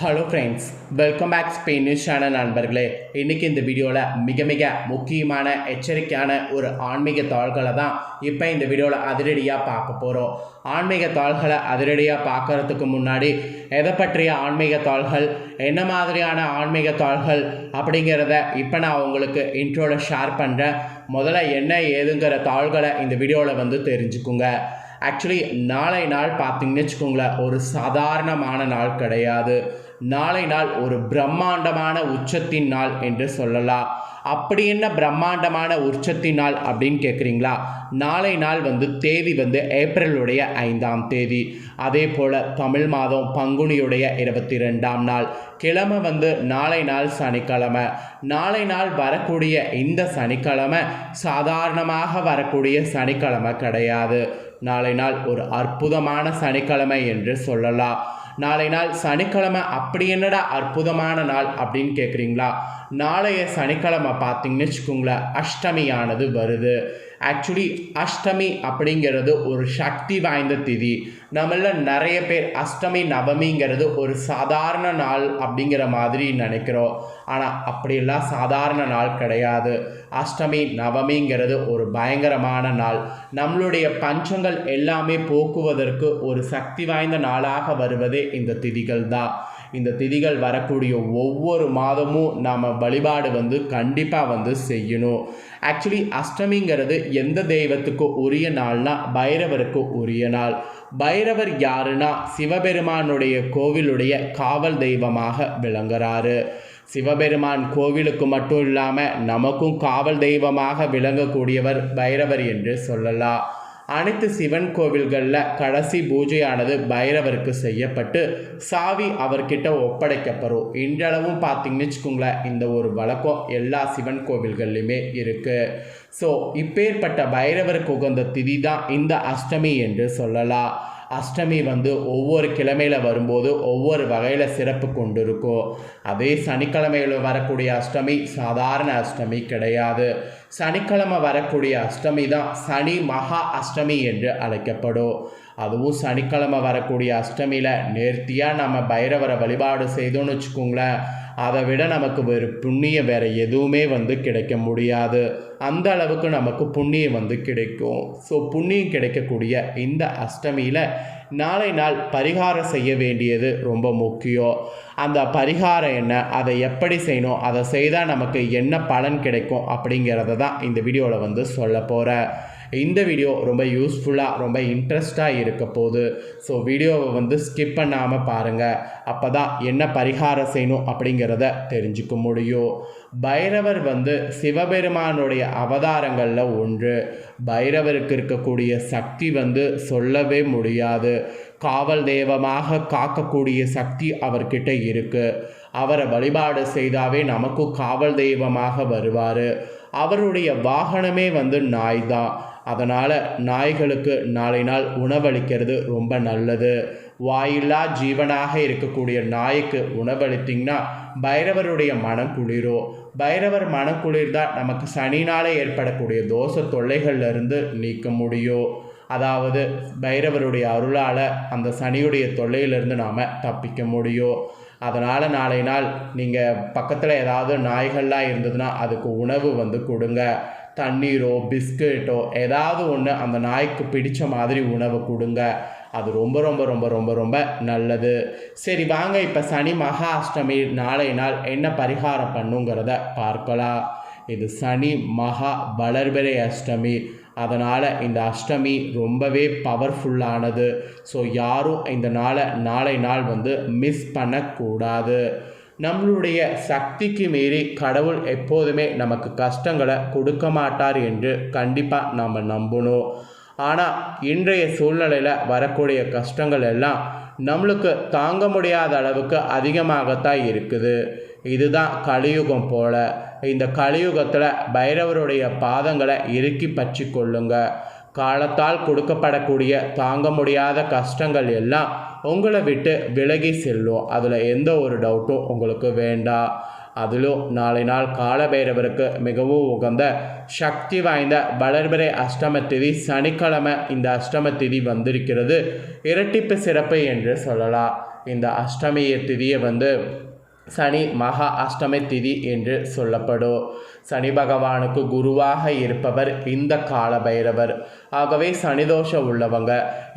Hello friends welcome back Spain news channel நண்பர்களே. இன்றைக்கி இந்த வீடியோவில் மிக மிக முக்கியமான எச்சரிக்கையான ஒரு ஆன்மீக தாள்களை தான் இப்போ இந்த வீடியோவில் அதிரடியாக பார்க்க போகிறோம் ஆன்மீக தாள்களை அதிரடியாக பார்க்கறதுக்கு முன்னாடி எதை பற்றிய ஆன்மீக தாள்கள் என்ன மாதிரியான ஆன்மீக தாள்கள் அப்படிங்கிறத இப்போ நான் உங்களுக்கு இன்ட்ரோவில் ஷேர் பண்ணுறேன் முதல்ல என்ன ஏதுங்கிற தாள்களை இந்த வீடியோவில் வந்து தெரிஞ்சுக்குங்க. ஆக்சுவலி நாளை நாள் பார்த்தீங்கன்னு வச்சுக்கோங்களேன் ஒரு சாதாரணமான நாள் கிடையாது. நாளை நாள் ஒரு பிரம்மாண்டமான உச்சத்தின் நாள் என்று சொல்லலாம். அப்படி என்ன பிரம்மாண்டமான உச்சத்தின் நாள் அப்படின்னு கேட்குறீங்களா நாளை நாள் வந்து தேதி வந்து ஏப்ரலுடைய ஐந்தாம் தேதி. அதே போல் தமிழ் மாதம் பங்குனியுடைய இருபத்தி ரெண்டாம் நாள். கிழமை வந்து நாளை நாள் சனிக்கிழமை. நாளை நாள் வரக்கூடிய இந்த சனிக்கிழமை சாதாரணமாக வரக்கூடிய சனிக்கிழமை கிடையாது. நாளை நாள் ஒரு அற்புதமான சனிக்கிழமை என்று சொல்லலாம். நாளை நாள் சனிக்கிழமை அப்படி என்னடா அற்புதமான நாள் அப்படின்னு கேட்குறீங்களா நாளைய சனிக்கிழமை பார்த்தீங்கன்னு வச்சுக்கோங்களேன் அஷ்டமியானது வருது. ஆக்சுவலி அஷ்டமி அப்படிங்கிறது ஒரு சக்தி வாய்ந்த திதி. நம்மள நிறைய பேர் அஷ்டமி நவமிங்கிறது ஒரு சாதாரண நாள் அப்படிங்கிற மாதிரி நினைக்கிறோம். ஆனால் அப்படியெல்லாம் சாதாரண நாள் கிடையாது. அஷ்டமி நவமிங்கிறது ஒரு பயங்கரமான நாள். நம்மளுடைய பஞ்சங்கள் எல்லாமே போக்குவதற்கு ஒரு சக்தி வாய்ந்த நாளாக வருவதே இந்த திதிகள் தான் இந்த திதிகள் வரக்கூடிய ஒவ்வொரு மாதமும் நாம் வழிபாடு வந்து கண்டிப்பாக வந்து செய்யணும். ஆக்சுவலி அஷ்டமிங்கிறது எந்த தெய்வத்துக்கு உரிய நாள்னா பைரவருக்கு உரிய நாள். பைரவர் யாருன்னா சிவபெருமானுடைய கோவிலுடைய காவல் தெய்வமாக விளங்குறாரு. சிவபெருமான் கோவிலுக்கு மட்டும் இல்லாமல் நமக்கும் காவல் தெய்வமாக விளங்கக்கூடியவர் பைரவர் என்று சொல்லலாம். அனைத்து சிவன் கோவில்களில் கடைசி பூஜையானது பைரவருக்கு செய்யப்பட்டு சாவி அவர்கிட்ட ஒப்படைக்கப்படும். இன்றளவும் பார்த்தீங்கன்னு வச்சுக்கோங்களேன் இந்த ஒரு வழக்கம் எல்லா சிவன் கோவில்கள்லையுமே இருக்குது ஸோ இப்பேற்பட்ட பைரவருக்கு உகந்த திதி தான் இந்த அஷ்டமி என்று சொல்லலாம். அஷ்டமி வந்து ஒவ்வொரு கிழமையில் வரும்போது ஒவ்வொரு வகையில் சிறப்பு கொண்டு இருக்கும் அதே சனிக்கிழமையில் வரக்கூடிய அஷ்டமி சாதாரண அஷ்டமி கிடையாது. சனிக்கிழமை வரக்கூடிய அஷ்டமி தான் சனி மகா அஷ்டமி என்று அழைக்கப்படும். அதுவும் சனிக்கிழமை வரக்கூடிய அஷ்டமியில் நேர்த்தியாக நம்ம பைரவரை வழிபாடு செய்தோன்னு வச்சுக்கோங்களேன். அதை விட நமக்கு வேறு புண்ணியம் வேறு எதுவுமே வந்து கிடைக்க முடியாது. அந்த அளவுக்கு நமக்கு புண்ணியம் வந்து கிடைக்கும். ஸோ புண்ணியம் கிடைக்கக்கூடிய இந்த அஷ்டமியில் நாளை நாள் பரிகாரம் செய்ய வேண்டியது ரொம்ப முக்கியம். அந்த பரிகாரம் என்ன அதை எப்படி செய்யணும் அதை செய்தால் நமக்கு என்ன பலன் கிடைக்கும் அப்படிங்கிறத தான் இந்த வீடியோவில் வந்து சொல்ல போகிறேன் இந்த வீடியோ ரொம்ப யூஸ்ஃபுல்லாக ரொம்ப இன்ட்ரெஸ்டாக இருக்க போகுது ஸோ வீடியோவை வந்து ஸ்கிப் பண்ணாமல் பாருங்கள் அப்போ தான் என்ன பரிகாரம் செய்யணும் அப்படிங்கிறத தெரிஞ்சுக்க முடியும். பைரவர் வந்து சிவபெருமானுடைய அவதாரங்களில் ஒன்று. பைரவருக்கு இருக்கக்கூடிய சக்தி வந்து சொல்லவே முடியாது. காவல் தெய்வமாக காக்கக்கூடிய சக்தி அவர்கிட்ட இருக்குது அவரை வழிபாடு செய்தாவே நமக்கும் காவல் தெய்வமாக வருவார். அவருடைய வாகனமே வந்து நாய் தான். அதனால் நாய்களுக்கு நாளை நாள் உணவளிக்கிறது ரொம்ப நல்லது. வாயில்லா ஜீவனாக இருக்கக்கூடிய நாய்க்கு உணவளித்திங்கன்னா பைரவருடைய மனம் குளிரும் பைரவர் மனம் குளிர்ந்தால் நமக்கு சனினால் ஏற்படக்கூடிய தோச தொல்லைகள்லேருந்து நீக்க முடியும் அதாவது பைரவருடைய அருளால் அந்த சனியுடைய தொல்லையிலிருந்து நாம் தப்பிக்க முடியும் அதனால் நாளை நாள் நீங்கள் பக்கத்தில் ஏதாவது நாய்கள்லாம் இருந்ததுன்னா அதுக்கு உணவு வந்து கொடுங்க. தண்ணீரோ பிஸ்கெட்டோ ஏதாவது ஒன்று அந்த நாய்க்கு பிடித்த மாதிரி உணவை கொடுங்க. அது ரொம்ப ரொம்ப ரொம்ப ரொம்ப ரொம்ப நல்லது. சரி வாங்க இப்போ சனி மகா அஷ்டமி நாளை நாள் என்ன பரிகாரம் பண்ணுங்கிறத பார்க்கலாம். இது சனி மகா வளர்பிறை அஷ்டமி. அதனால் இந்த அஷ்டமி ரொம்பவே பவர்ஃபுல்லானது ஸோ யாரும் இந்த நாளை நாளை நாள் வந்து மிஸ் பண்ணக்கூடாது. நம்மளுடைய சக்திக்கு மீறி கடவுள் எப்போதுமே நமக்கு கஷ்டங்களை கொடுக்க மாட்டார் என்று கண்டிப்பாக நாம் நம்பணும். ஆனால் இன்றைய சூழ்நிலையில் வரக்கூடிய கஷ்டங்கள் எல்லாம் நம்மளுக்கு தாங்க முடியாத அளவுக்கு அதிகமாகத்தான் இருக்குது. இதுதான் கலியுகம் போல. இந்த கலியுகத்தில் பைரவருடைய பாதங்களை இறுக்கி பற்றி கொள்ளுங்க. காலத்தால் கொடுக்கப்படக்கூடிய தாங்க முடியாத கஷ்டங்கள் எல்லாம் உங்களை விட்டு விலகி செல்லும் அதில் எந்த ஒரு டவுட்டும் உங்களுக்கு வேண்டாம் அதிலும் நாளை நாள் காலபைரவருக்கு மிகவும் உகந்த சக்தி வாய்ந்த வளர்பிறை அஷ்டம திதி சனிக்கிழமை இந்த அஷ்டம திதி வந்திருக்கிறது. இரட்டிப்பு சிறப்பு என்று சொல்லலாம். இந்த அஷ்டமிய திதியை வந்து சனி மகா அஷ்டமி திதி என்று சொல்லப்படும் சனி பகவானுக்கு குருவாக இருப்பவர் இந்த கால பைரவர் ஆகவே சனிதோஷம் உள்ளவங்க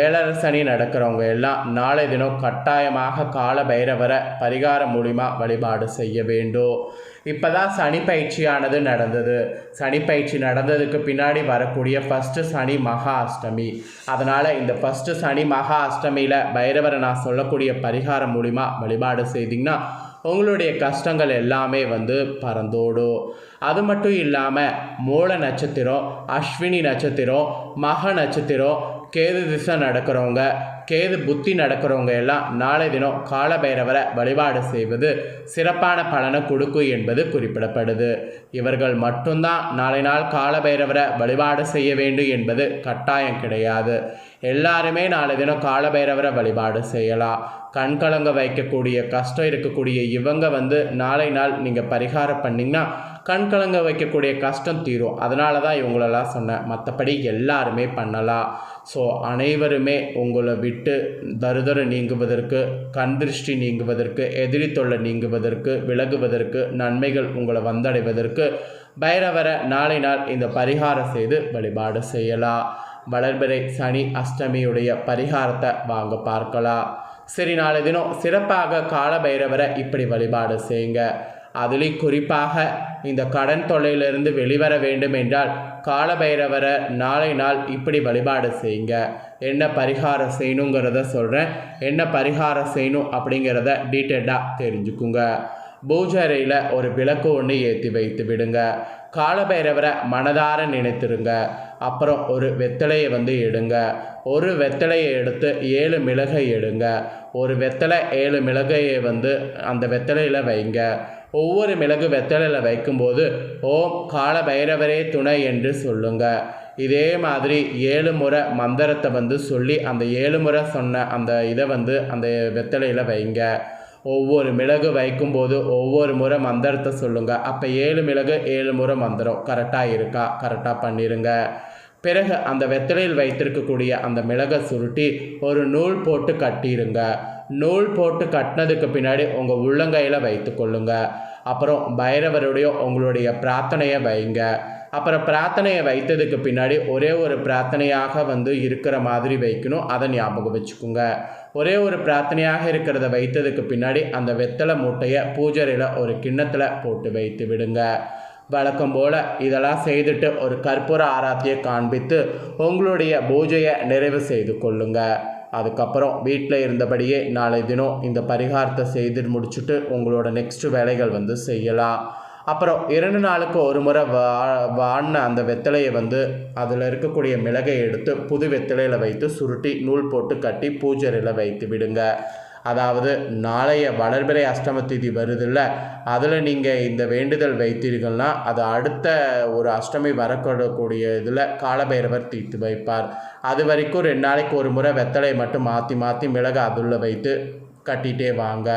ஏழரை சனி நடக்கிறவங்க எல்லாம் நாளை தினம் கட்டாயமாக கால பைரவரை பரிகாரம் மூலிமா வழிபாடு செய்ய வேண்டும். இப்போ தான் சனி பயிற்சியானது நடந்தது. சனி பயிற்சி நடந்ததுக்கு பின்னாடி வரக்கூடிய ஃபஸ்ட்டு சனி மகா அஷ்டமி. அதனால் இந்த ஃபஸ்ட்டு சனி மகா அஷ்டமியில் பைரவரை நான் சொல்லக்கூடிய பரிகாரம் மூலிமா வழிபாடு செய்திங்கன்னா உங்களுடைய கஷ்டங்கள் எல்லாமே வந்து பறந்தோடும். அது மட்டும் இல்லாமல் மூல நட்சத்திரம் அஸ்வினி நட்சத்திரம் மக நட்சத்திரம் கேது திசை நடக்கிறவங்க கேது புத்தி நடக்கிறவங்க எல்லாம் நாளை தினம் காலபைரவரை வழிபாடு செய்வது சிறப்பான பலனை கொடுக்கும் என்பது குறிப்பிடப்படுது. இவர்கள் மட்டும்தான் நாளை நாள் காலபைரவரை வழிபாடு செய்ய வேண்டும் என்பது கட்டாயம் கிடையாது. எல்லாருமே நாளை தினம் காலபைரவரை வழிபாடு செய்யலாம். கண்கலங்க வைக்கக்கூடிய கஷ்டம் இருக்கக்கூடிய இவங்க வந்து நாளை நாள் நீங்கள் பரிகாரம் பண்ணிங்கன்னா கண் கலங்க வைக்கக்கூடிய கஷ்டம் தீரும். அதனால தான் இவங்களெல்லாம் சொன்னேன். மற்றபடி எல்லாருமே பண்ணலாம். ஸோ அனைவருமே உங்களை விட்டு தருதரு நீங்குவதற்கு கண் திருஷ்டி நீங்குவதற்கு எதிரி தொல்லை நீங்குவதற்கு விலகுவதற்கு நன்மைகள் உங்களை வந்தடைவதற்கு பைரவரை நாளை நாள் இந்த பரிகாரம் செய்து வழிபாடு செய்யலாம். வளர்பிறை சனி அஷ்டமியுடைய பரிகாரத்தை வாங்க பார்க்கலாம். சரி நாளை தினம் சிறப்பாக கால பைரவரை இப்படி வழிபாடு செய்யுங்க. அதுலேயும் குறிப்பாக இந்த கடன் தொல்லையிலிருந்து வெளிவர வேண்டும் என்றால் கால பைரவரை நாளை நாள் இப்படி வழிபாடு செய்யுங்க. என்ன பரிகாரம் செய்யணுங்கிறத சொல்கிறேன் என்ன பரிகாரம் செய்யணும் அப்படிங்கிறத டீட்டெயிலாக தெரிஞ்சுக்குங்க. பூஜரையில் ஒரு விளக்கு ஒன்று ஏற்றி வைத்து விடுங்க. காலபைரவரை மனதார நினைத்துருங்க. அப்புறம் ஒரு வெத்தலையை வந்து எடுங்க. ஒரு வெத்தலையை எடுத்து ஏழு மிளகை எடுங்க. ஒரு வெத்தலை ஏழு மிளகையை வந்து அந்த வெத்தலையில் வைங்க. ஒவ்வொரு மிளகு வெத்தலையில் வைக்கும்போது ஓம் கால பைரவரே துணை என்று சொல்லுங்க. இதே மாதிரி ஏழு முறை மந்திரத்தை வந்து சொல்லி அந்த ஏழு முறை சொன்ன அந்த இதை வந்து அந்த வெத்தலையில் வைங்க. ஒவ்வொரு மிளகு வைக்கும்போது ஒவ்வொரு முறை மந்திரத்தை சொல்லுங்கள் அப்போ ஏழு மிளகு ஏழு முறை மந்திரம். கரெக்டாக இருக்கா? கரெக்டாக பண்ணிடுங்க பிறகு அந்த வெத்தலையில் வைத்திருக்கக்கூடிய அந்த மிளகை சுருட்டி ஒரு நூல் போட்டு கட்டிடுங்க நூல் போட்டு கட்டினதுக்கு பின்னாடி உங்கள் உள்ளங்கையில் வைத்து கொள்ளுங்க. அப்புறம் பைரவருடைய உங்களுடைய பிரார்த்தனையை வைங்க. அப்புறம் பிரார்த்தனையை வைத்ததுக்கு பின்னாடி ஒரே ஒரு பிரார்த்தனையாக வந்து இருக்கிற மாதிரி வைக்கணும். அதை ஞாபகம் வச்சுக்கோங்க. ஒரே ஒரு பிரார்த்தனையாக இருக்கிறத வைத்ததுக்கு பின்னாடி அந்த வெத்தலை மூட்டையை பூஜரையில் ஒரு கிண்ணத்தில் போட்டு வைத்து விடுங்க. வழக்கம் போல் இதெல்லாம் செய்துட்டு ஒரு கற்பூர ஆராத்தியை காண்பித்து உங்களுடைய பூஜையை நிறைவு செய்து கொள்ளுங்கள் அதுக்கப்புறம் வீட்டில் இருந்தபடியே நாளை தினம் இந்த பரிகாரத்தை செய்து முடிச்சுட்டு உங்களோட நெக்ஸ்ட் வேலைகள் வந்து செய்யலாம். அப்புறம் இரண்டு நாளுக்கு ஒரு முறை வா வாடின அந்த வெத்தலையை வந்து அதில் இருக்கக்கூடிய மிளகை எடுத்து புது வெத்தலையில் வைத்து சுருட்டி நூல் போட்டு கட்டி பூஜரையில் வைத்து விடுங்க. அதாவது நாளைய வளர்பிறை அஷ்டம திதி வருதில்ல அதில் நீங்கள் இந்த வேண்டுதல் வைத்தீர்கள்னா அது அடுத்த ஒரு அஷ்டமி வரக்கூடக்கூடிய இதில் காலபைரவர் தீர்த்து வைப்பார். அது வரைக்கும் ரெண்டு நாளைக்கு ஒரு முறை வெத்தலை மட்டும் மாற்றி மாற்றி மிளகு அதுள்ள வைத்து கட்டிகிட்டே வாங்க.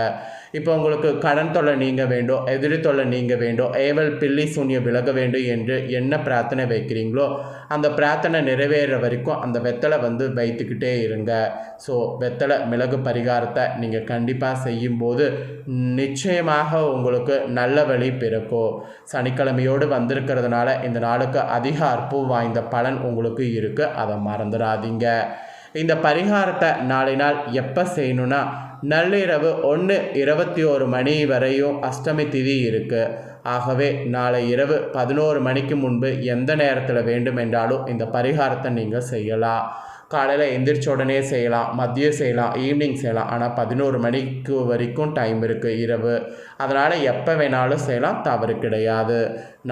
இப்போ உங்களுக்கு கடன் தொல்லை நீங்க வேண்டும் எதிரி தொல்லை நீங்க வேண்டும் ஏவல் பில்லி சூன்யம் விலக வேண்டும் என்று என்ன பிரார்த்தனை வைக்கிறீங்களோ அந்த பிரார்த்தனை நிறைவேற வரைக்கும் அந்த வெத்தலை வந்து வைத்துக்கிட்டே இருங்க. ஸோ வெத்தலை மிளகு பரிகாரத்தை நீங்கள் கண்டிப்பாக செய்யும்போது நிச்சயமாக உங்களுக்கு நல்ல வழி பிறக்கும். சனிக்கிழமையோடு வந்திருக்கிறதுனால இந்த நாளுக்கு அதிக அற்பு வாய்ந்த பலன் உங்களுக்கு இருக்குது அதை மறந்துடாதீங்க. இந்த பரிகாரத்தை நாளை நாள் எப்போ செய்யணுன்னா நள்ளிரவு ஒன்று இருபத்தி ஒரு மணி வரையும் அஷ்டமி திதி இருக்குது ஆகவே நாளை இரவு பதினோரு மணிக்கு முன்பு எந்த நேரத்தில் வேண்டுமென்றாலும் இந்த பரிகாரத்தை நீங்கள் செய்யலாம். காலையில் எந்திரிச்ச உடனே செய்யலாம் மதியம் செய்யலாம் ஈவினிங் செய்யலாம். ஆனால் பதினோரு மணிக்கு வரைக்கும் டைம் இருக்குது இரவு. அதனால் எப்போ வேணாலும் செய்யலாம் தவறு கிடையாது.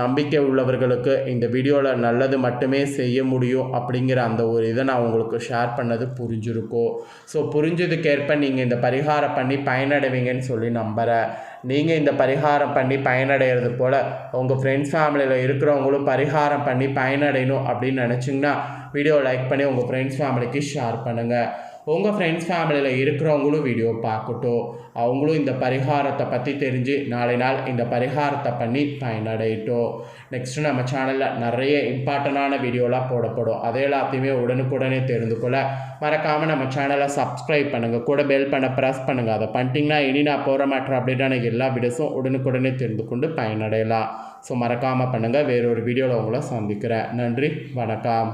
நம்பிக்கை உள்ளவர்களுக்கு இந்த வீடியோவில் நல்லது மட்டுமே செய்ய முடியும் அப்படிங்கிற அந்த ஒரு இதை நான் உங்களுக்கு ஷேர் பண்ணது புரிஞ்சிருக்கோம். ஸோ புரிஞ்சதுக்கேற்ப நீங்கள் இந்த பரிகாரம் பண்ணி பயனடைவீங்கன்னு சொல்லி நம்புகிறேன் நீங்கள் இந்த பரிகாரம் பண்ணி பயனடைகிறது போல் உங்கள் ஃப்ரெண்ட்ஸ் ஃபேமிலியில் இருக்கிறவங்களும் பரிகாரம் பண்ணி பயனடையணும் அப்படின்னு நினச்சிங்கன்னா வீடியோ லைக் பண்ணி உங்கள் ஃப்ரெண்ட்ஸ் ஃபேமிலிக்கு ஷேர் பண்ணுங்கள் உங்கள் ஃப்ரெண்ட்ஸ் ஃபேமிலியில் இருக்கிறவங்களும் வீடியோ பார்க்கட்டும். அவங்களும் இந்த பரிகாரத்தை பற்றி தெரிஞ்சு நாளை நாள் இந்த பரிகாரத்தை பண்ணி பயனடையட்டும். நெக்ஸ்ட்டு நம்ம சேனலில் நிறைய இம்பார்ட்டண்டான வீடியோலாம் போடப்படும். அதை எல்லாத்தையுமே உடனுக்குடனே தெரிந்து கொள்ள மறக்காமல் நம்ம சேனலை சப்ஸ்கிரைப் பண்ணுங்கள் கூட பெல் பண்ண ப்ரெஸ் பண்ணுங்கள் அதை பண்ணிட்டீங்கன்னா இனி நான் போகிற மாற்ற அப்படின்னா எல்லா வீடியோஸும் உடனுக்குடனே தெரிந்து கொண்டு பயனடையலாம். ஸோ மறக்காமல் பண்ணுங்கள் வேறொரு வீடியோவில் உங்களை சந்திக்கிறேன். நன்றி. வணக்கம்.